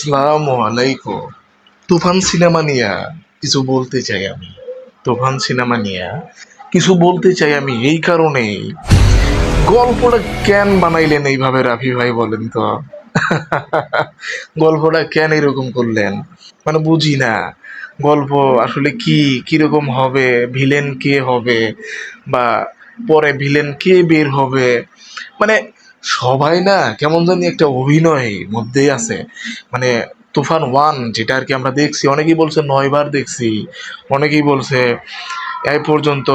আসসালামু আলাইকুম তুফান সিনেমা নিয়ে কিছু বলতে চাই আমি। তুফান সিনেমা নিয়ে কিছু বলতে চাই আমি এই কারণেই। গল্পটা কেন বানাইলেন এইভাবে রাফি ভাই বলেন তো? গল্পটা কেন এরকম করলেন? মানে বুঝি না। গল্প আসলে কি, কীরকম হবে? ভিলেন কে হবে? বা পরে ভিলেন কে বের হবে? মানে সবাই না কেমন জানি একটা অভিনয় মধ্যেই আছে। মানে তুফান ওয়ান যেটা আর কি আমরা দেখছি, অনেকেই বলছে নয়বার দেখছি, অনেকেই বলছে এই পর্যন্ত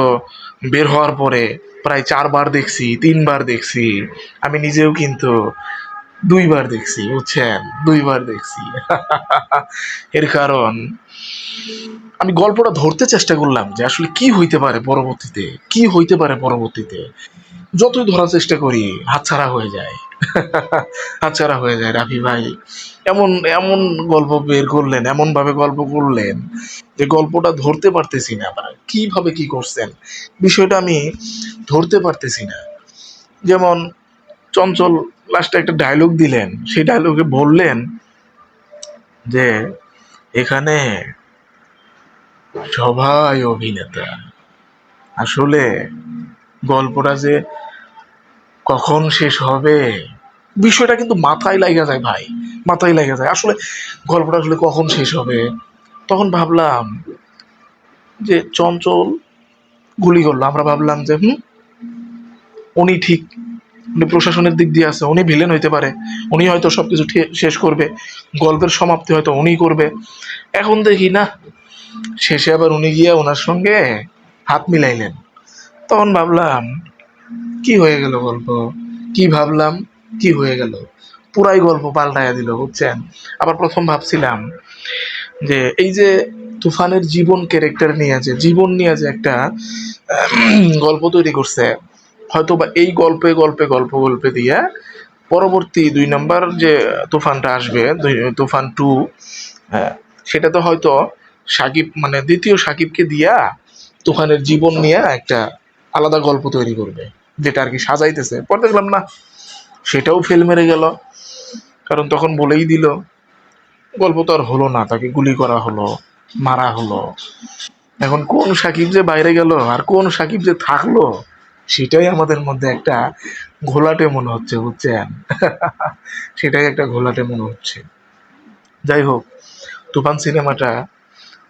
বের হওয়ার পরে প্রায় চারবার দেখছি, তিনবার দেখছি, আমি নিজেও কিন্তু দুইবার দেখছি, বুঝছেন? দুইবার দেখছি। এর কারণ, আমি গল্পটা ধরতে চেষ্টা করলাম যে আসলে কি হইতে পারে পরবর্তীতে, কি হইতে পারে পরবর্তীতে। যতই ধরার চেষ্টা করি হাতছাড়া হয়ে যায়। হাতছাড়া হয়ে যায় রাফি ভাই। এমন এমন গল্প বের করলেন এমন ভাবে গল্প করলেন যে গল্পটা ধরতে পারতেছি না মানে কীভাবে কি করছেন? বিষয়টা আমি ধরতে পারতেছি না। যেমন চঞ্চল লাস্টে একটা ডায়লগ দিলেন। সেই ডায়লগে বললেন যে এখানে সবাই অভিনেতা। আসলে গল্পটা যে কখন শেষ হবে? বিষয়টা কিন্তু মাথায় লাগা যায় ভাই, মাথায় লাগা যায়। আসলে গল্পটা আসলে কখন শেষ হবে? তখন ভাবলাম যে চঞ্চল গুলি করল। আমরা ভাবলাম যে, হুম, উনি ঠিক, উনি প্রশাসনের দিক দিয়ে আছে, উনি ভিলেন হইতে পারে, উনি হয়তো সবকিছু ঠি- শেষ করবে, গল্পের সমাপ্তি হয়তো উনি করবে। এখন দেখি না, শেষে আবার উনি গিয়ে ওনার সঙ্গে হাত মিলাইলেন। তখন ভাবলাম কি হয়ে গেল গল্প? কি ভাবলাম? কি হয়ে গেল? পুরাই গল্প পাল্টাইয়া দিল, বুঝছেন? আবার প্রথম ভাবছিলাম যে এই যে তুফানের জীবন ক্যারেক্টার নিয়ে আছে জীবন নিয়ে যে একটা গল্প তৈরি করছে হয়তো বা এই গল্পে গল্পে গল্প গল্পে দিয়ে পরবর্তী দুই নম্বর যে তুফানটা আসবে তুফান টু সেটাতে হয়তো সাকিব মানে দ্বিতীয় সাকিবকে দিয়া তুফানের জীবন নিয়ে একটা আলাদা গল্প তৈরি করবে, যেটা আর কি সাজাইতেছে। পরে দেখলাম না, সেটাও ফেল মেরে গেল। কারণ তখন বলেই দিল, গল্প তো আর হলো না, তাকে গুলি করা হলো, মারা হলো। এখন কোন সাকিব যে বাইরে গেল, আর কোন সাকিব যে থাকল, সেটাই আমাদের মধ্যে একটা ঘোলাটে মনে হচ্ছে, বুঝছেন? সেটাই একটা ঘোলাটে মনে হচ্ছে। যাই হোক, তুফান সিনেমাটা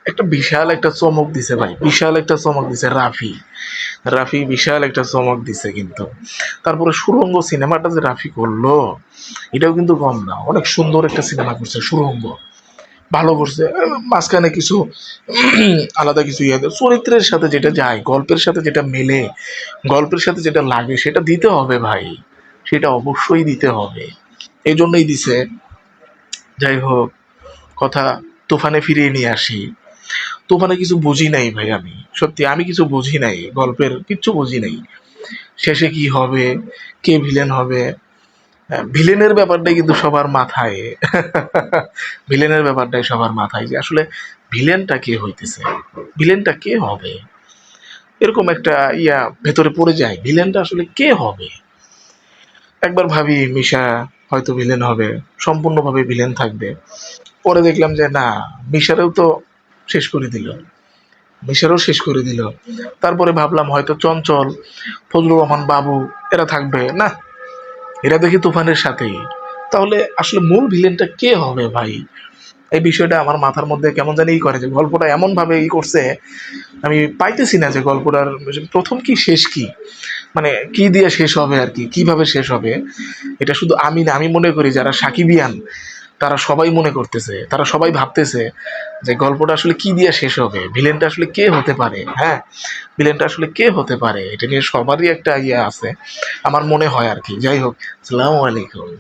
একটা বিশাল একটা চমক দিছে ভাই, বিশাল একটা চমক দিছে রাফি। রাফি বিশাল একটা চমক দিছে কিন্তু। তারপরে সুরঙ্গ সিনেমাটা যে রাফি করল, এটাও কিন্তু কম না, অনেক সুন্দর একটা সিনেমা করছে সুরঙ্গ। ভালো করছে মাঝখানে কিছু আলাদা কিছু ইয়ে। চরিত্রের সাথে যেটা যায়, গল্পের সাথে যেটা মেলে, গল্পের সাথে যেটা লাগে, সেটা দিতে হবে ভাই, সেটা অবশ্যই দিতে হবে। এই জন্যই দিছে। যাই হোক, কথা তুফানে ফিরিয়ে নিয়ে আসি। তুফানে কিছু বুঝি নাই ভাই আমি। সত্যি আমি কিছু বুঝি নাই। গল্পের কিচ্ছু বুঝি নাই। শেষে কি হবে? কে ভিলেন হবে? হ্যাঁ, ভিলেনের ব্যাপারটাই কিন্তু সবার মাথায়। ভিলেনের ব্যাপারটাই সবার মাথায় যে আসলে ভিলেনটা কে হইতেছে? ভিলেনটা কে হবে? এরকম একটা ইয়া ভেতরে পড়ে যায় ভিলেনটা আসলে কে হবে? একবার ভাবি মিশা হয়তো ভিলেন হবে সম্পূর্ণভাবে ভিলেন থাকবে। পরে দেখলাম যে না মিশারেও তো শেষ করে দিল। মিশারও শেষ করে দিল। তারপরে ভাবলাম হয়তো চঞ্চল, ফজলুর রহমান বাবু, এরা থাকবে। না, এরা দেখি তুফানের সাথেই। তাহলে আসলে মূল ভিলেনটা কে হবে ভাই? এই বিষয়টা আমার মাথার মধ্যে কেমন জানি ই করে যে গল্পটা এমনভাবে ই করছে, আমি পাইতেছি না যে গল্পটার প্রথম কি, শেষ কি? মানে কি দিয়ে শেষ হবে আর কি? কীভাবে শেষ হবে? এটা শুধু আমি না, আমি মনে করি যারা সাকিবিয়ান তারা সবাই মনে করতেছে, তারা সবাই ভাবতেছে যে গল্পটা আসলে কি দিয়ে শেষ হবে? ভিলেনটা আসলে কে হতে পারে? হ্যাঁ ভিলেনটা আসলে কে হতে পারে? এটা নিয়ে সবারই একটা ইয়ে আছে। আমার মনে হয় আর কি। যাই হোক, সালামু আলাইকুম।